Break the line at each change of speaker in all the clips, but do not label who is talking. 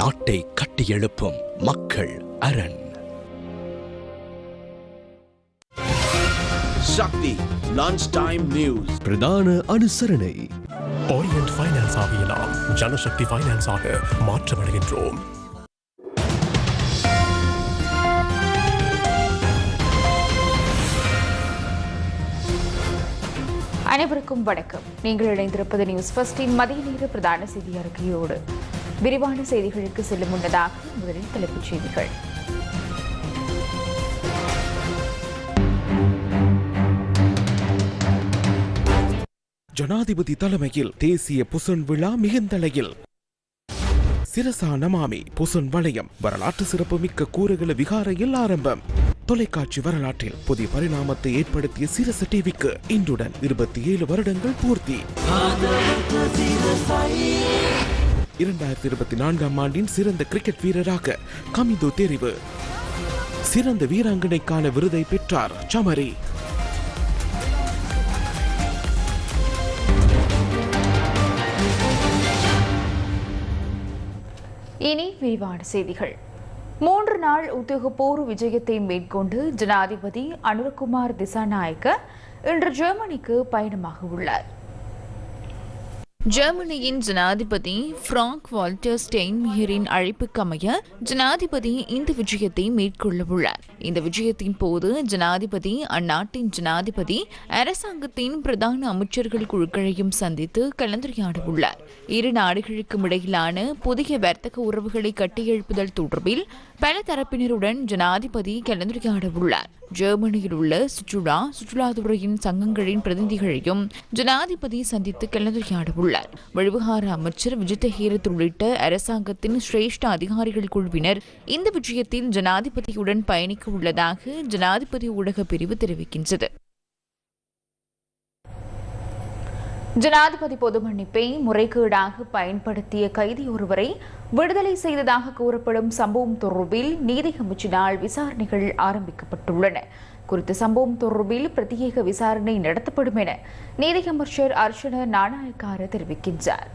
நாட்டை கட்டியெழுப்பும் மக்கள் அரண்.
Shakti Lunchtime News.
பிரதான அனுசரணை.
ஓரியன்ட் ஃபைனான்ஸ் ஆகியலாம் ஜனசக்தி ஃபைனான்ஸ் ஆக மாற்றமடைகின்றோம்.
அனைவருக்கும் வணக்கம். நீங்கள் இணைந்திருப்பது நியூஸ் ஃபர்ஸ்டின் மதிய நேர பிரதான செய்தி அறிக்கையோடு விரிவான செய்திகளுக்கு செல்லும் முன்னதாக முதலில் தலைப்புச் செய்திகள்.
ஜனாதிபதி தலைமையில் தேசிய புசன் விழா மிகுந்தலையில் சிரசா நமாமி புசன் வளையம் வரலாற்று சிறப்புமிக்க கூறுகள விகாரையில் ஆரம்பம். தொலைக்காட்சி வரலாற்றில் புதிய பரிணாமத்தை ஏற்படுத்திய சிரச டிவிக்கு இன்றுடன் இருபத்தி ஏழு வருடங்கள் பூர்த்தி. இரண்டாயிரத்தி இருபத்தி நான்காம் ஆண்டின் சிறந்த கிரிக்கெட் வீரராக கமிதோ தெரிவு. சிறந்த வீராங்கனைக்கான விருதை பெற்றார் சமரி.
இனி விரிவான செய்திகள். மூன்று நாள் உத்தியோகபூர்வ விஜயத்தை மேற்கொண்டு ஜனாதிபதி அனுரகுமார் திசாநாயக்க இன்று ஜெர்மனிக்கு பயணமாக உள்ளார். ஜெர்மனியின் ஜனாதிபதி பிராங்க் வால்டர் ஸ்டெயின்மியரின் அழைப்புக்கமைய ஜனாதிபதி இந்த விஜயத்தை மேற்கொள்ளவுள்ளார் இந்த விஜயத்தின் போது ஜனாதிபதி அந்நாட்டின் ஜனாதிபதி அரசாங்கத்தின் பிரதான அமைச்சர்கள் குழுக்களையும் சந்தித்து கலந்துரையாட உள்ளார் இரு நாடுகளுக்கும் இடையிலான புதிய வர்த்தக உறவுகளை கட்டியெழுப்புதல் தொடர்பில் பல தரப்பினருடன் ஜனாதிபதி கலந்துரையாட உள்ளார் ஜெர்மனியில் உள்ள சுற்றுலா சுற்றுலாத்துறையின் சங்கங்களின் பிரதிநிதிகளையும் ஜனாதிபதி சந்தித்து கலந்துரையாட உள்ளார் வெளிவிகார அமைச்சர் விஜித ஹீரத் உள்ளிட்ட அரசாங்கத்தின் சிரேஷ்ட அதிகாரிகள் குழுவினர் இந்த விஜயத்தில் ஜனாதிபதியுடன் பயணிக்க உள்ளதாக ஜனாதிபதி ஊடக பிரிவு தெரிவிக்கின்றது. ஜனாதிபதி பொது மன்னிப்பை முறைகேடாக பயன்படுத்திய கைதி ஒருவரை விடுதலை செய்ததாக கூறப்படும் சம்பவம் தொடர்பில் நீதி கமிஷனால் விசாரணைகள் ஆரம்பிக்கப்பட்டுள்ளன. குறித்த சம்பவம் தொடர்பில் பிரத்யேக விசாரணை நடத்தப்படும் என நீதி அமைச்சர் அர்ச்சன நாணயக்கார தெரிவிக்கின்றார்.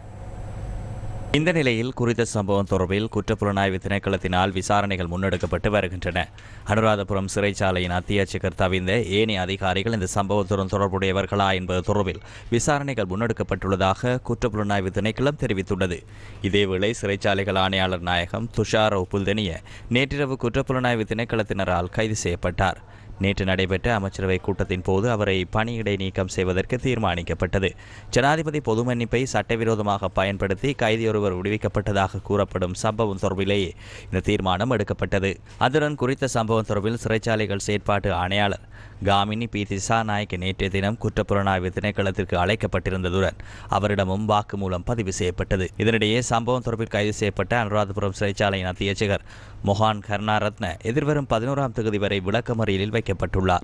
இந்த நிலையில் குறித்த சம்பவம் தொடர்பில் குற்றப்புலனாய்வு திணைக்களத்தினால் விசாரணைகள் முன்னெடுக்கப்பட்டு வருகின்றன. அனுராதபுரம் சிறைச்சாலையின் அத்தியட்சகர் தவிர்ந்த ஏனைய அதிகாரிகள் இந்த சம்பவத்துடன் தொடர்புடையவர்களா என்பது தொடர்பில் விசாரணைகள் முன்னெடுக்கப்பட்டுள்ளதாக குற்றப்புலனாய்வு திணைக்களம் தெரிவித்துள்ளது. இதேவேளை சிறைச்சாலைகள் ஆணையாளர் நாயகம் துஷார் புல்தனிய நேற்றிரவு குற்றப்புலனாய்வு திணைக்களத்தினரால் கைது செய்யப்பட்டார். நேற்று நடைபெற்ற அமைச்சரவை கூட்டத்தின் போது அவரை பணியிடை நீக்கம் செய்வதற்கு தீர்மானிக்கப்பட்டது. ஜனாதிபதி பொது மன்னிப்பை சட்டவிரோதமாக பயன்படுத்தி கைதியொருவர் விடுவிக்கப்பட்டதாக கூறப்படும் சம்பவம் தொடர்பிலேயே இந்த தீர்மானம் எடுக்கப்பட்டது. அதுடன் குறித்த சம்பவம் தொடர்பில் சிறைச்சாலைகள் செயற்பாட்டு ஆணையாளர் காமினி பி திசாநாயக் நேற்றைய தினம் குற்றப்புலனாய்வு திணைக்களத்திற்கு அழைக்கப்பட்டிருந்ததுடன் அவரிடமும் வாக்குமூலம் பதிவு செய்யப்பட்டது. இதனிடையே சம்பவம் தொடர்பில் கைது செய்யப்பட்ட அனுராதபுரம் சிறைச்சாலையின் அத்தியட்சகர் மொஹான் கருணாரத்ன எதிர்வரும் பதினோராம் தேதி வரை விளக்கமறியலில் வைக்கப்பட்டுள்ளார்.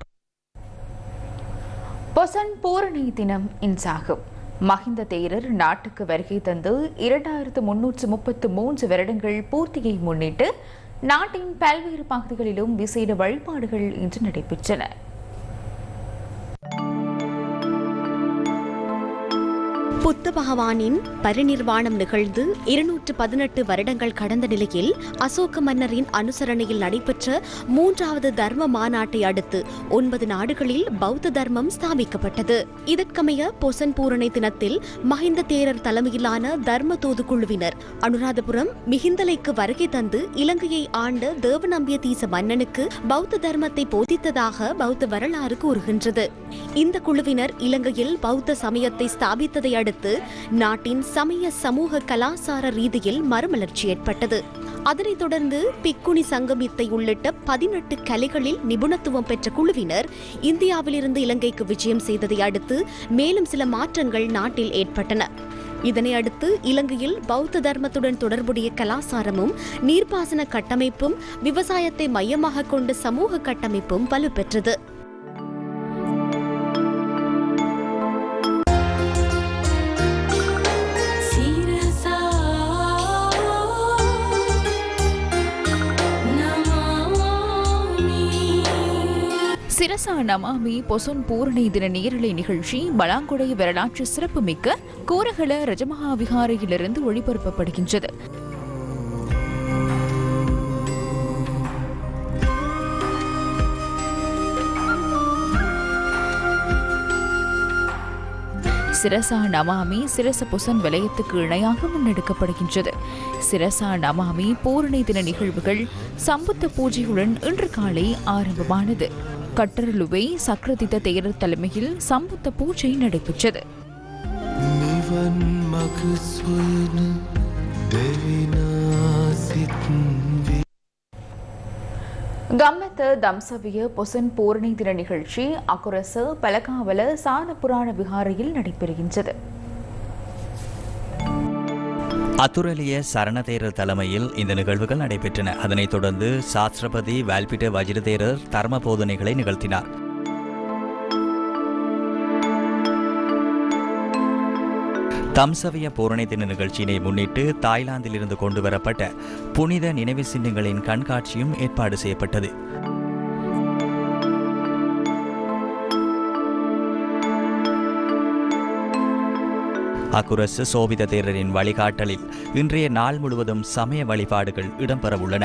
பொசன் பூரணி தினம் இன்சாகும். மஹிந்த தேரர் நாட்டுக்கு வருகை தந்து இரண்டாயிரத்து முன்னூற்று முப்பத்து மூன்று வருடங்கள் பூர்த்தியை முன்னிட்டு நாட்டின் பல்வேறு பகுதிகளிலும் விசேட வழிபாடுகள் இன்று நடைபெற்றன.
புத்த பகவானின் பரிநிர்வாணம் நிகழ்ந்து இருநூற்று பதினெட்டு வருடங்கள் கடந்த நிலையில் அசோக மன்னரின் அனுசரணையில் நடைபெற்ற மூன்றாவது தர்ம மாநாட்டை அடுத்து ஒன்பது நாடுகளில் பௌத்த தர்மம் ஸ்தாபிக்கப்பட்டது. இதற்கமைய பொசன் பூரணை தினத்தில் மஹிந்த தேரர் தலைமையிலான தர்ம தூது குழுவினர் அனுராதபுரம் மிகிந்தலைக்கு வருகை தந்து இலங்கையை ஆண்ட தேவநம்பிய தீச மன்னனுக்கு பௌத்த தர்மத்தை போதித்ததாக பௌத்த வரலாறு கூறுகின்றது. இந்த குழுவினர் இலங்கையில் பௌத்த சமயத்தை ஸ்தாபித்ததை அடுத்து நாட்டின் சமய சமூக கலாசார ரீதியில் மறுமலர்ச்சி ஏற்பட்டது. அதனைத் தொடர்ந்து பிக்குனி சங்கமித்தை உள்ளிட்ட பதினெட்டு கலைகளில் நிபுணத்துவம் பெற்ற குழுவினர் இந்தியாவிலிருந்து இலங்கைக்கு விஜயம் செய்ததை அடுத்து மேலும் சில மாற்றங்கள் நாட்டில் ஏற்பட்டன. இதனை அடுத்து இலங்கையில் பௌத்த தர்மத்துடன் தொடர்புடைய கலாசாரமும் நீர்ப்பாசன கட்டமைப்பும் விவசாயத்தை மையமாக கொண்ட சமூக கட்டமைப்பும் வலுப்பெற்றது.
சிரசா நமாமி பொசொன் பூரணி தின நேரலை நிகழ்ச்சி பலாங்குடை வரலாற்று சிறப்புமிக்க கூரகல ரஜமகா விகாரையிலிருந்து ஒளிபரப்பப்படுகின்றது. சிரசா நமாமி சிரச புசன் வலயத்துக்கு இணையாக முன்னெடுக்கப்படுகின்றது. சிரசா நமாமி பூரணி தின நிகழ்வுகள் சம்புத்த பூஜையுடன் இன்று காலை ஆரம்பமானது. கட்டரலுவை சக்கரதித்த தேரர் தலைமையில் சம்புத்த பூஜை நடைபெற்றது ಗಮ್ಮತ ದಂಸವಿಯ ಪೊಸನ್ ಪೂರ್ಣಿ ದಿನ ನಿಗழ்ಚಿ ಅಕುರಸ ಪಲಕಾವಲ ಸಾಲಪುರಾಣ ವಿಹಾರಿಯಲ್ಲಿ ನಡಪೆರುಗಿನ್றது
அத்துரலிய சரணதேரர் தலைமையில் இந்த நிகழ்வுகள் நடைபெற்றன. அதனைத் தொடர்ந்து சாஸ்திரபதி வால்பிட்ட வஜ்ரதேரர் தர்ம போதனைகளை நிகழ்த்தினார். தம்சவிய பூரணி தின நிகழ்ச்சியினை முன்னிட்டு தாய்லாந்திலிருந்து கொண்டு வரப்பட்ட புனித நினைவு சின்னங்களின் கண்காட்சியும் ஏற்பாடு செய்யப்பட்டது. அக்குரசு சோபித தேரரின் வழிகாட்டலில் இன்றைய நாள் முழுவதும் சமய வழிபாடுகள் இடம்பெறவுள்ளன.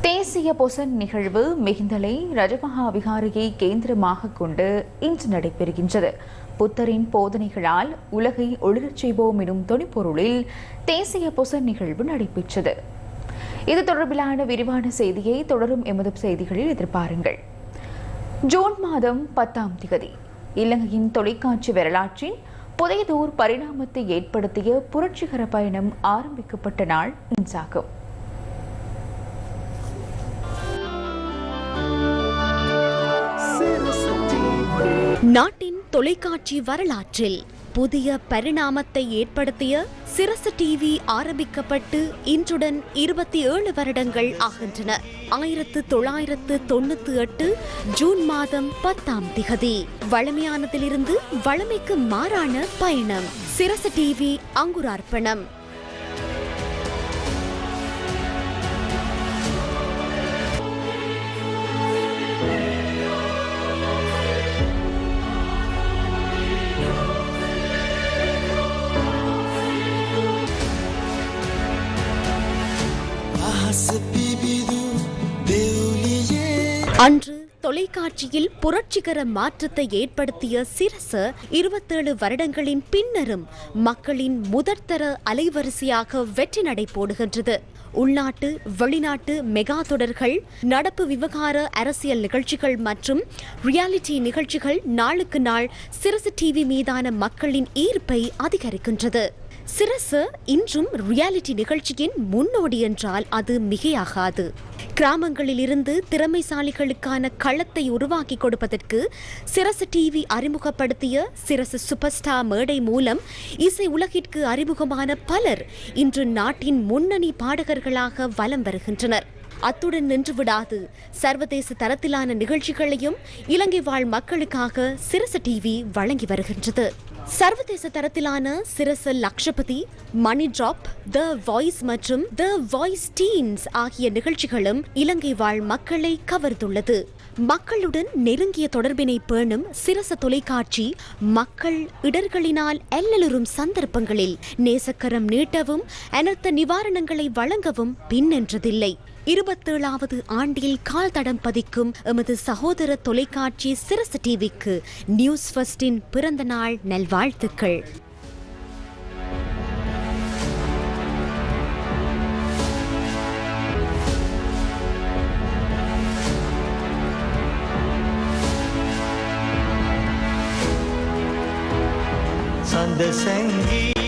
தேசிய பொசன் நிகழ்வு மிகுந்தலை ரஜமகா விகாரியை கேந்திரமாக கொண்டு இன்று நடைபெறுகின்றது. புத்தரின் போதனைகளால் உலகை ஒளிரச் செய்வோம் எனும் தொனிப்பொருளில் தேசிய பொசன் நிகழ்வு நடைபெற்றது. இது தொடர்பிலான விரிவான செய்தியை தொடரும் எமது செய்திகளில் எதிர்பாருங்கள். ஜூன் மாதம் பத்தாம் திகதி இலங்கையின் தொலைக்காட்சி வரலாற்றின் புதையதோர் பரிணாமத்தை ஏற்படுத்திய புரட்சிகர பயணம் ஆரம்பிக்கப்பட்ட நாள் இன்சாகும்.
நாட்டின் தொலைக்காட்சி வரலாற்றில் புதிய பரிணாமத்தை ஏற்படுத்திய சிரசு டிவி ஆரம்பிக்கப்பட்டு இன்றுடன் இருபத்தி ஏழு வருடங்கள் ஆகின்றன. ஆயிரத்து தொள்ளாயிரத்து தொண்ணூத்தி எட்டு ஜூன் மாதம் பத்தாம் திகதி. வளமையானதிலிருந்து வளமைக்கு மாறான பயணம். சிரசு டிவி அங்குரார்ப்பணம். அன்று தொலைக்காட்சியில் புரட்சிகர மாற்றத்தை ஏற்படுத்திய சிரச இருபத்தேழு வருடங்களின் பின்னரும் மக்களின் முதற்தர அலைவரிசையாக வெற்றி நடை போடுகின்றது. உள்நாட்டு வெளிநாட்டு மெகா தொடர்கள் நடப்பு விவகார அரசியல் நிகழ்ச்சிகள் மற்றும் ரியாலிட்டி நிகழ்ச்சிகள் நாளுக்கு நாள் சிரசு டிவி மீதான மக்களின் ஈர்ப்பை அதிகரிக்கின்றது. சிரசு இன்றும் ரியாலிட்டி நிகழ்ச்சியின் முன்னோடி என்றால் அது மிகையாகாது. கிராமங்களில் இருந்து திறமைசாலிகளுக்கான களத்தை உருவாக்கி கொடுப்பதற்கு சிரசு டிவி அறிமுகப்படுத்திய சிரசு சூப்பர் ஸ்டார் மேடை மூலம் இசை உலகிற்கு அறிமுகமான பலர் இன்று நாட்டின் முன்னணி பாடகர்களாக வலம் வருகின்றனர். அத்துடன் நின்று விடாது சர்வதேச தரத்திலான நிகழ்ச்சிகளையும் இலங்கை வாழ் மக்களுக்காக சிரசு டிவி வழங்கி வருகின்றது. சர்வதேச தரத்திலான சிரச லக்ஷபதி மணி டிராப் த வாய்ஸ் மற்றும் த வாய்ஸ் டீன்ஸ் ஆகிய நிகழ்ச்சிகளும் இலங்கை வாழ் மக்களை கவர்ந்துள்ளது. மக்களுடன் நெருங்கிய தொடர்பினை பேணும் சிரச தொலைக்காட்சி மக்கள் இடர்களினால் அல்லலுறும் சந்தர்ப்பங்களில் நேசக்கரம் நீட்டவும் அனர்த்த நிவாரணங்களை வழங்கவும் பின்னென்றதில்லை இருபத்தேழாவது ஆண்டில் கால் தடம் பதிக்கும் எமது சகோதர தொலைக்காட்சி சிரசு டிவிக்கு நியூஸ் ஃபர்ஸ்டின் பிறந்த நாள் நல்வாழ்த்துக்கள்.
சந்த
சங்கீ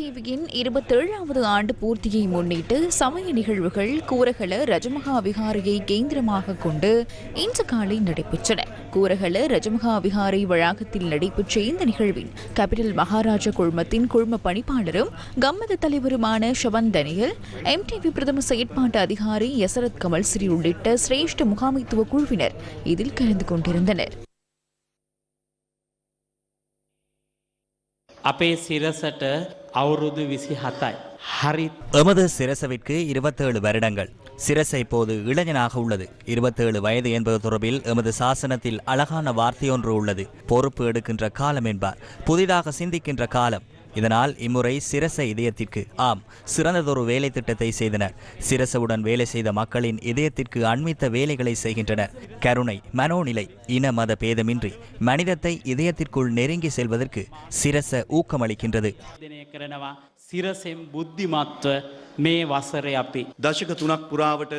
டிவியின் இருபத்தேழாவது ஆண்டு பூர்த்தியை முன்னிட்டு சமய நிகழ்வுகள் கூரகல ரஜமகா விகாரையை கேந்திரமாக கொண்டு இன்று காலை நடைபெற்றன. கூரகல ரஜமகா விகாரை வளாகத்தில் நடைபெற்ற இந்த நிகழ்வின் கேபிட்டல் மகாராஜா குழுமத்தின் குழும பணிப்பாளரும் கம்மத தலைவருமான ஷவன் தனியல் எம்டிவி பிரதம செயற்பாட்டு அதிகாரி யசரத் கமல் ஸ்ரீ உள்ளிட்ட சிரேஷ்ட முகாமைத்துவ குழுவினர் இதில் கலந்து கொண்டிருந்தனர்.
අපේ සිරසට අවුරුදු විසි හතයි. හරි
எமது சிரசவிற்கு இருபத்தேழு வருடங்கள் சிரச இப்போது இளைஞனாக உள்ளது இருபத்தேழு வயது என்பது தொடர்பில் எமது சாசனத்தில் அழகான வார்த்தையொன்று உள்ளது பொறுப்பு எடுக்கின்ற காலம் என்பார் புதிதாக சிந்திக்கின்ற காலம் இதனால் இம்முறை சிரச இதயத்திற்கு ஆம் சிறந்ததொரு வேலை திட்டத்தை செய்தனர். சிரசவுடன் வேலை செய்த மக்களின் இதயத்திற்கு அண்மித்த வேலைகளை செய்கின்றனர். கருணை மனோநிலை இன மத பேதமின்றி மனிதத்தை இதயத்திற்குள் நெருங்கி செல்வதற்கு சிரச ஊக்கமளிக்கின்றது.
சிரசெம் புத்தி மாற்ற மே வசரே அப்பி
தசக துணக் புறாவட்ட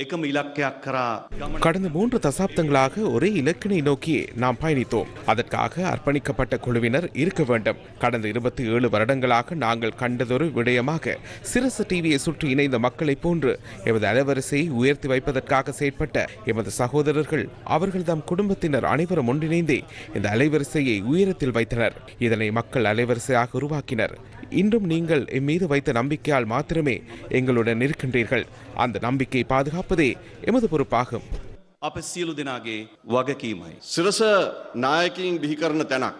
එකම ඉලක්කයක් කරා ගමන
கடந்த மூன்று தசாப்தங்களாக ஒரே இலக்கினை நோக்கி நாம் பயணித்தோம் அதற்காக அர்ப்பணிக்கப்பட்ட குழுவினர் இருக்க வேண்டும் கடந்த இருபத்தி ஏழு வருடங்களாக நாங்கள் கண்டதொரு விடயமாக சிரசு டிவியை சுற்றி இணைந்த மக்களைப் போன்று எமது அலைவரிசையை உயர்த்தி வைப்பதற்காக செயற்பட்ட எமது சகோதரர்கள் அவர்கள் தம் குடும்பத்தினர் அனைவரும் ஒன்றிணைந்தே இந்த அலைவரிசையை உயரத்தில் வைத்தனர் இதனை மக்கள் அலைவரிசையாக உருவாக்கினர் இன்றும் நீங்கள் எம் மீது வைத்த நம்பிக்கையால் மாத்திரமே எங்களுடன் இருக்கின்றீர்கள் அந்த நம்பிக்கை பாதுகாப்பதே எமது பொறுப்பாகும்
අප සියලු දෙනාගේ වගකීමයි. සිරස නායකින් බිහිකරන තැනක්.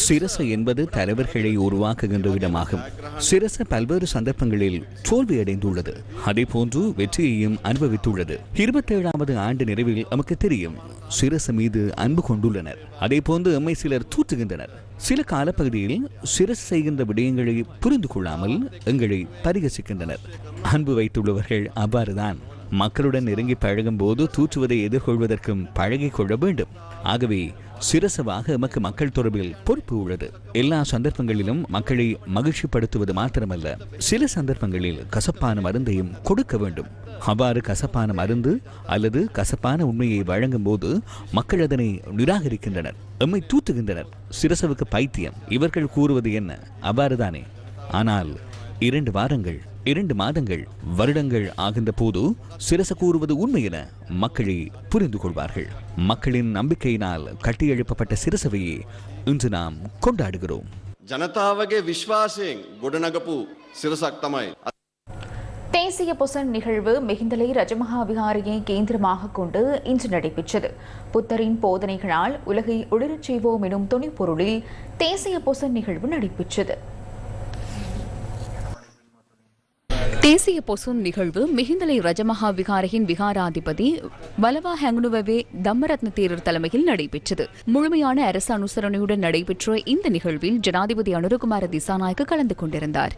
சிரச என்பது தலைவர்களை உருவாக்குகின்ற இடமாகும் சிரச பல்வேறு சந்தர்ப்பங்களில் தோல்வியடைந்துள்ளது அதே போன்று வெற்றியையும் அனுபவித்துள்ளது இருபத்தேழாவது ஆண்டு நிறைவில் நமக்கு தெரியும் சிரச மீது அன்பு கொண்டுள்ளனர் அதே போன்று எம்மை சிலர் தூற்றுகின்றனர் சில காலப்பகுதியில் சிரசு செய்கின்ற விடயங்களை புரிந்து கொள்ளாமல் எங்களை பரிகசிக்கின்றனர் அன்பு வைத்துள்ளவர்கள் அவ்வாறுதான் மக்களுடன் நெருங்கி பழகும் போது தூற்றுவதை எதிர்கொள்வதற்கும் பழகிக் கொள்ள வேண்டும். ஆகவே சிரசவாக எமக்கு மக்கள் தொடர்பில் பொறுப்பு உள்ளது. எல்லா சந்தர்ப்பங்களிலும் மக்களை மகிழ்ச்சிப்படுத்துவது மாத்திரமல்ல சில சந்தர்ப்பங்களில் கசப்பான மருந்தையும் கொடுக்க வேண்டும். அவ்வாறு கசப்பான மருந்து அல்லது கசப்பான உண்மையை வழங்கும் போது மக்கள் அதனை நிராகரிக்கின்றனர் எம்மை தூத்துகின்றனர். சிரசவுக்கு பைத்தியம் இவர்கள் கூறுவது என்ன? அவ்வாறுதானே. ஆனால் இரண்டு வாரங்கள் இரண்டு மாதங்கள் வருடங்கள் ஆகின்ற போது சிரச கூறுவது உண்மை என மக்களை புரிந்து கொள்வார்கள். மக்களின் நம்பிக்கையினால் கட்டியெழுப்பப்பட்ட சிரசவையே இன்று நாம் கொண்டாடுகிறோம்.
ஜனதாவகே விஸ்வாசே குடநகப்பு சிரசாக் தமாய்
தேசிய பொசன் நிகழ்வு மிகுந்தலை ரஜமகா விகாரியை கேந்திரமாக கொண்டு இன்று நடைபெற்றது. புத்தரின் போதனைகளால் உலகை ஒளிரச் செய்வோம் எனும் துணைப்பொருளில் தேசிய பொசன் நிகழ்வு நடைபெற்றது. தேசிய பொசுன் நிகழ்வு மிகுந்தலை ரஜமகா விகாரையின் விகாராதிபதி வலவா ஹங்குனுவவே தம்மரத்ன தேரர் தலைமையில் நடைபெற்றது. முழுமையான அரசு அனுசரணையுடன் நடைபெற்ற இந்த நிகழ்வில் ஜனாதிபதி அனுரகுமார திசாநாயக்கு கலந்து கொண்டிருந்தார்.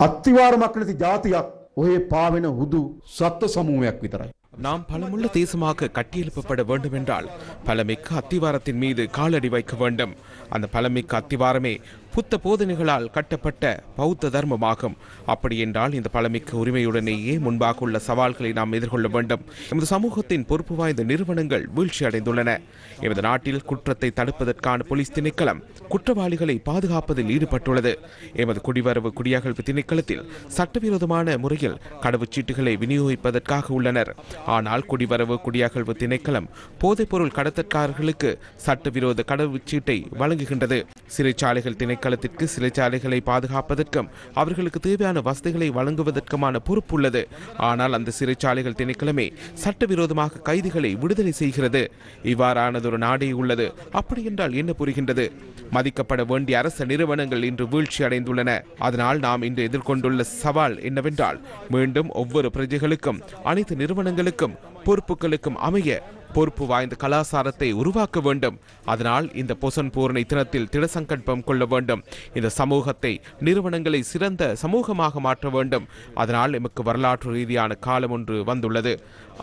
අත්තිවාරමක් නැති ජාතියක් ඔහේ පාවෙන හුදු සත්ව සමූහයක් විතරයි.
நாம் பலமுள்ள தேசமாக கட்டியெழுப்பப்பட வேண்டுமென்றால் பலமிக்க அத்திவாரத்தின் மீது காலடி வைக்க வேண்டும் அந்த பலமிக்க அத்திவாரமே புத்த போதனைகளால் கட்டப்பட்ட பௌத்த தர்மமாகும். அப்படியென்றால் இந்த பழமிக்க உரிமையுடனேயே முன்பாக உள்ள சவால்களை நாம் எதிர்கொள்ள வேண்டும். எமது சமூகத்தின் பொறுப்பு வாய்ந்த நிறுவனங்கள் வீழ்ச்சி அடைந்துள்ளன. எமது நாட்டில் குற்றத்தை தடுப்பதற்கான போலீஸ் திணைக்களம் குற்றவாளிகளை பாதுகாப்பதில் ஈடுபட்டுள்ளது. எமது குடிவரவு குடியகழ்வு திணைக்களத்தில் சட்டவிரோதமான முறையில் கடவுச்சீட்டுகளை விநியோகிப்பதற்காக உள்ளனர். ஆனால் குடிவரவு குடியகழ்வு திணைக்களம் போதைப்பொருள் கடத்தற்காரர்களுக்கு சட்டவிரோத கடவுச்சீட்டை வழங்குகின்றது. சிறைச்சாலைகள் திணைக்களத்திற்கு சிறைச்சாலைகளை பாதுகாப்பதற்கும் அவர்களுக்கு தேவையான வசதிகளை வழங்குவதற்குமான பொறுப்பு உள்ளது ஆனால் அந்த சிறைச்சாலைகள் திணைக்களமே சட்டவிரோதமாக கைதிகளை விடுதலை செய்கிறது. இவ்வாறானதொரு நாடே உள்ளது. அப்படி என்றால் என்ன புரிகின்றது? மதிக்கப்பட வேண்டிய அரச நிறுவனங்கள் இன்று வீழ்ச்சி அடைந்துள்ளன. அதனால் நாம் இன்று எதிர்கொண்டுள்ள சவால் என்னவென்றால் மீண்டும் ஒவ்வொரு பிரஜைகளுக்கும் அனைத்து நிறுவனங்களுக்கும் பொறுப்புகளுக்கும் அமைய பொறுப்பு வாய்ந்த கலாசாரத்தை உருவாக்க வேண்டும். அதனால் இந்த பொசன் பூரணை தினத்தில் திடசங்கல்பம் கொள்ள வேண்டும். இந்த சமூகத்தை நிறுவனங்களை சிறந்த சமூகமாக மாற்ற வேண்டும். அதனால் எமக்கு வரலாற்று ரீதியான காலம் ஒன்று வந்துள்ளது.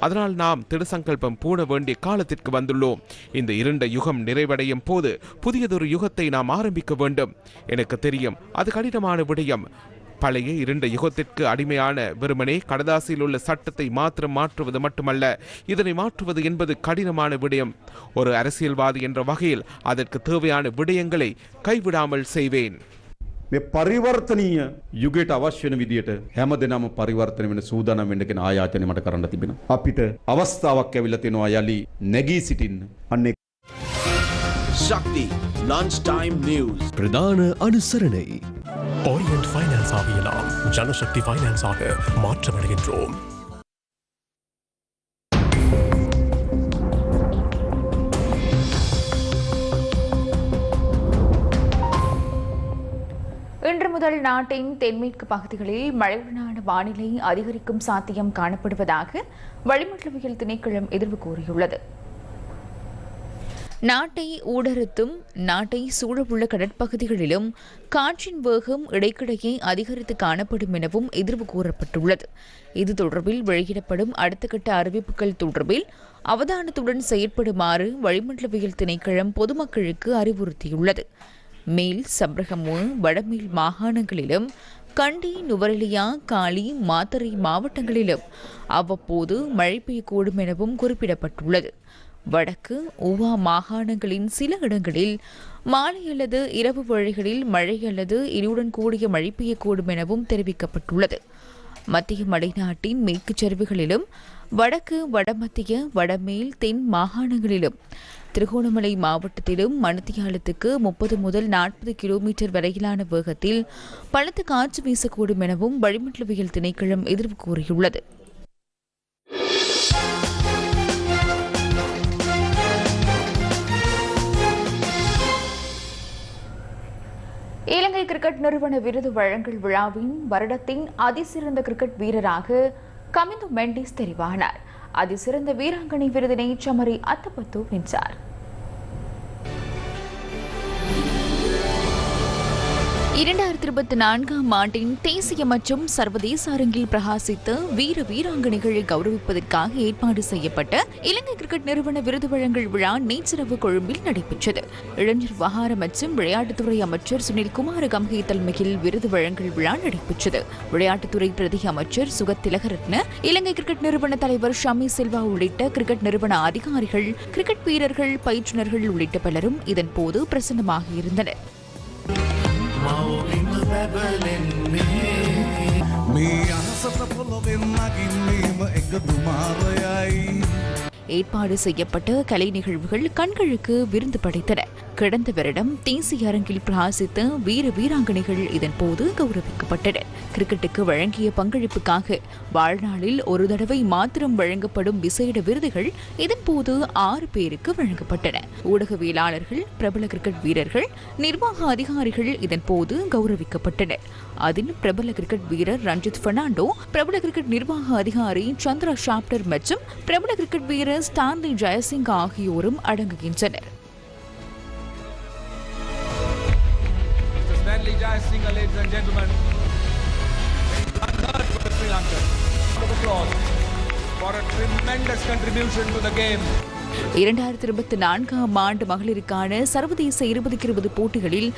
அதனால் நாம் திடசங்கல்பம் பூண வேண்டிய காலத்திற்கு வந்துள்ளோம். இந்த இருண்ட யுகம் நிறைவடையும் போது புதியதொரு யுகத்தை நாம் ஆரம்பிக்க வேண்டும். எனக்கு தெரியும் அது கடினமான விடயம். பழைய இருண்ட யுகத்திற்கு அடிமையான வெறுமனே கடதாசியில் உள்ள சட்டத்தை மாத்திரம் மாற்றுவது மட்டுமல்ல இதனை மாற்றுவது என்பது கடினமான விடயம் ஒரு அரசியல்வாதி என்ற வகையில் அதற்கு தேவையான விடயங்களை கைவிடாமல் செய்வேன்
මේ පරිවර්තනීය යුගයට අවශ්‍ය වෙන විදියට හැම දෙනාම පරිවර්තන වෙන සූදානම් වෙන්න කියන ආයාචනය මට කරන්න තිබෙනවා. අපිට අවස්ථාවක් ඇවිල්ලා තියෙනවා යලි නැගී සිටින්න. අන්න
ශක්ති ලන්ච් ටයිම් නිවස් ප්‍රධාන අනුසරණයි.
ஓரியன்ட் ஃபைனான்ஸ் ஆகியலாம் ஜனசக்தி ஃபைனான்ஸாக மாற்றமடைகின்றோம்.
இன்று முதல் நாட்டின் தென்மேற்கு பகுதிகளில் மழையுடனான வானிலை அதிகரிக்கும் சாத்தியம் காணப்படுவதாக வளிமண்டலவியல் திணைக்களம் எதிர்வு கூறியுள்ளது. நாட்டை ஊடறுத்தும் நாட்டை சூழவுள்ள கடற்பகுதிகளிலும் காற்றின் வேகம் இடைக்கிடையே அதிகரித்து காணப்படும் எனவும் எதிர்வு கூறப்பட்டுள்ளது. இது தொடர்பில் வெளியிடப்படும் அடுத்த கட்ட அறிவிப்புகள் தொடர்பில் அவதானத்துடன் செயற்படுமாறு வளிமண்டலவியல் திணைக்களம் பொதுமக்களுக்கு அறிவுறுத்தியுள்ளது. மேல் சப்ரகமு வடமேல் மாகாணங்களிலும் கண்டி நுவரெலியா காலி மாத்தறை மாவட்டங்களிலும் அவ்வப்போது மழை பெய்யக்கூடும் எனவும் குறிப்பிடப்பட்டுள்ளது. வடக்கு ஓவா மாகாணங்களின் சில இடங்களில் மாலை அல்லது இரவு வழிகளில் மழை அல்லது இருடன் கூடிய மழை பெய்யக்கூடும் எனவும் தெரிவிக்கப்பட்டுள்ளது. மத்திய மலைநாட்டின் மேற்கு சரிவுகளிலும் வடக்கு வடமத்திய வடமேல் தென் மாகாணங்களிலும் திருகோணமலை மாவட்டத்திலும் மணத்தியாலத்துக்கு முப்பது முதல் நாற்பது கிலோமீட்டர் வரையிலான வேகத்தில் பலத்த காற்று வீசக்கூடும் எனவும் வளிமண்டலவியல் திணைக்களம் எதிர்வு கூறியுள்ளது. கிரிக்கெட் நிறுவன விருது வழங்கல் விழாவின் வருடத்தின் அதிசிறந்த கிரிக்கெட் வீரராக கமிந்து மெண்டிஸ் தெரிவானார். அதிசிறந்த வீராங்கனை விருதினை சமரி அத்தபத்து வென்றார். இரண்டாயிரத்தி இருபத்தி நான்காம் ஆண்டின் தேசிய மற்றும் சர்வதேச அரங்கில் பிரகாசித்த வீர வீராங்கனைகளை கௌரவிப்பதற்காக ஏற்பாடு செய்யப்பட்ட இலங்கை கிரிக்கெட் நிறுவன விருது வழங்கல் விழா நேற்றிரவு கொழும்பில் நடைபெற்றது. இளைஞர் விவகார மற்றும் விளையாட்டுத்துறை அமைச்சர் சுனில் குமார கம்ஹே தலைமையில் விருது வழங்கல் விழா நடைபெற்றது. விளையாட்டுத்துறை பிரதி அமைச்சர் சுகத் திலகரத்ன இலங்கை கிரிக்கெட் நிறுவன தலைவர் ஷமி செல்வா உள்ளிட்ட கிரிக்கெட் நிறுவன அதிகாரிகள் கிரிக்கெட் வீரர்கள் பயிற்றுநர்கள் உள்ளிட்ட பலரும் இதன்போது பிரசன்னமாக இருந்தனர்.
මේ අහසට පොළොවෙන් නගින්නේම එක දුමාරයයි.
ஏற்பாடு செய்யப்பட்ட கலை நிகழ்வுகள் கண்களுக்கு விருந்து படைத்தன. கடந்த வருடம் தேசிய அரங்கில் பிரகாசித்த வீர வீராங்கனைகள் இதன் போது கௌரவிக்கப்பட்டன. கிரிக்கெட்டுக்கு வழங்கிய பங்களிப்புக்காக வாழ்நாளில் ஒரு தடவை மாத்திரம் வழங்கப்படும் விசேட விருதுகள் இதன் போது ஆறு பேருக்கு வழங்கப்பட்டன. ஊடகவியலாளர்கள் பிரபல கிரிக்கெட் வீரர்கள் நிர்வாக அதிகாரிகள் இதன்போது கௌரவிக்கப்பட்டனர் அதில் பிரபல கிரிக்கெட் வீரர் ரஞ்சித் பெர்னாண்டோ பிரபல கிரிக்கெட் நிர்வாக அதிகாரி சந்திரா ஷாப்டர் மற்றும் பிரபல கிரிக்கெட் வீரர் ஸ்டான்லி ஜெயசிங் ஆகியோரும் அடங்குகின்றனர்
Mr. Stanley Jayasinghe, ladies and gentlemen. Third for Sri Lanka. Round of applause for a tremendous contribution to the game.
இரண்டாயிரத்தி இருபத்தி நான்காம் ஆண்டு மகளிருக்கான சர்வதேச இருபதுக்கு இருபது போட்டிகளில்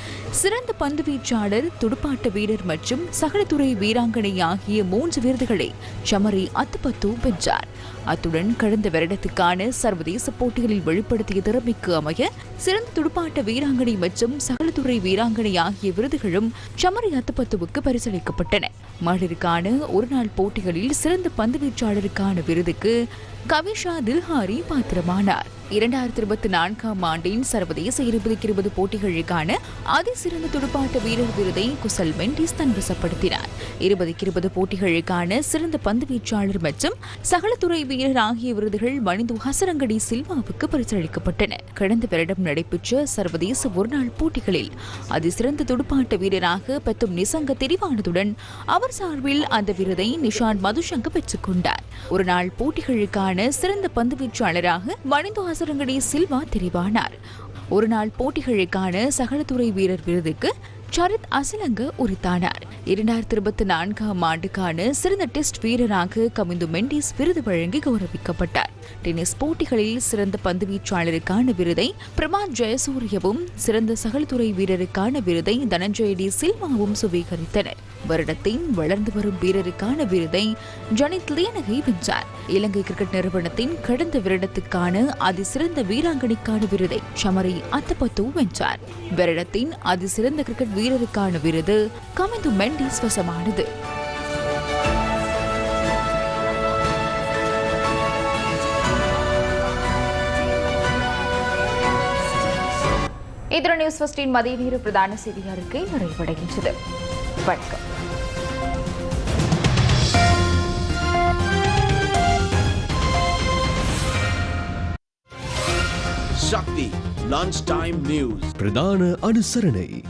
சிறந்த பந்து வீச்சாளர் துடுப்பாட்ட வீரர் மற்றும் சகலத்துறை வீராங்கனை ஆகிய மூன்று விருதுகளை சமரி அத்துபத்து வென்றார் அத்துடன் கடந்த வருடத்துக்கான சர்வதேச போட்டிகளில் வெளிப்படுத்திய திறமைக்கு அமைய சிறந்த துடுப்பாட்ட வீராங்கனை மற்றும் சகலத்துறை வீராங்கனை ஆகிய விருதுகளும் சமரி அத்துபத்துவுக்கு பரிசளிக்கப்பட்டன. மகளிருக்கான ஒருநாள் போட்டிகளில் சிறந்த பந்து வீச்சாளருக்கான விருதுக்கு கவிஷா தில்ஹாரி பாத்திரமானார். இரண்டாயிரத்தி இருபத்தி நான்காம் ஆண்டின் சர்வதேச இருபதுக்கு இருபது போட்டிகளுக்கான அதிசிறந்த துடுப்பாட்ட வீரர் விருதை குசல் மெண்டிஸ் தன்வசப்படுத்தினார். இருபதுக்கு இருபது போட்டிகளுக்கான சிறந்த பந்து வீச்சாளர் மற்றும் சகலத்துறை வீரர் ஆகிய விருதுகள் மணிந்து ஹசரங்கடி சில்வாவுக்கு பரிசளிக்கப்பட்டன. கடந்த வருடம் நடைபெற்ற சர்வதேச ஒருநாள் போட்டிகளில் அதிசிறந்த துடுப்பாட்ட வீரராக பெத்தும் நிசங்க தெரிவானதுடன் அவர் சார்பில் அந்த விருதை நிஷாந்த் மதுசங்க பெற்றுக் கொண்டார். ஒருநாள் போட்டிகளுக்கான சிறந்த பந்து வீச்சாளராக மணிந்து ஹசரங்கடி சில்வா தெரிவானார். ஒருநாள் போட்டிகளுக்கான சகலத்துறை வீரர் விருதுக்கு சரித் அசலங்க உரித்தானார். இரண்டாயிரத்தி இருபத்தி நான்காம் ஆண்டுக்கான சிறந்த டெஸ்ட் வீரராக கமிந்து மெண்டிஸ் விருது வழங்கி கௌரவிக்கப்பட்டார். டென்னிஸ் போட்டிகளில் சிறந்த பந்து வீச்சாளருக்கான விருதை பிரமாத் ஜெயசூரியவும் சிறந்த சகல்துறை வீரருக்கான விருதை தனஞ்சய டி சில்வாவும் சுவீகரித்தனர். வருடத்தின் வளர்ந்து வரும் வீரருக்கான விருதை ஜனித் லியனகை வென்றார். இலங்கை கிரிக்கெட் நிறுவனத்தின் கடந்த வருடத்துக்கான அதிசிறந்த வீராங்கனைக்கான விருதை சமரி அத்தபத்து வென்றார். வருடத்தின் அதிசிறந்த கிரிக்கெட் வீரருக்கான விருது கமிந்து மெண்டிஸ் வசமானது இத்துடன் நியூஸ் ஃபர்ஸ்டின் மதிய நேர பிரதான செய்தி அறிக்கை நிறைவடைகின்றது. வணக்கம்.
Shakti Lunchtime News.
பிரதான அனுசரணை.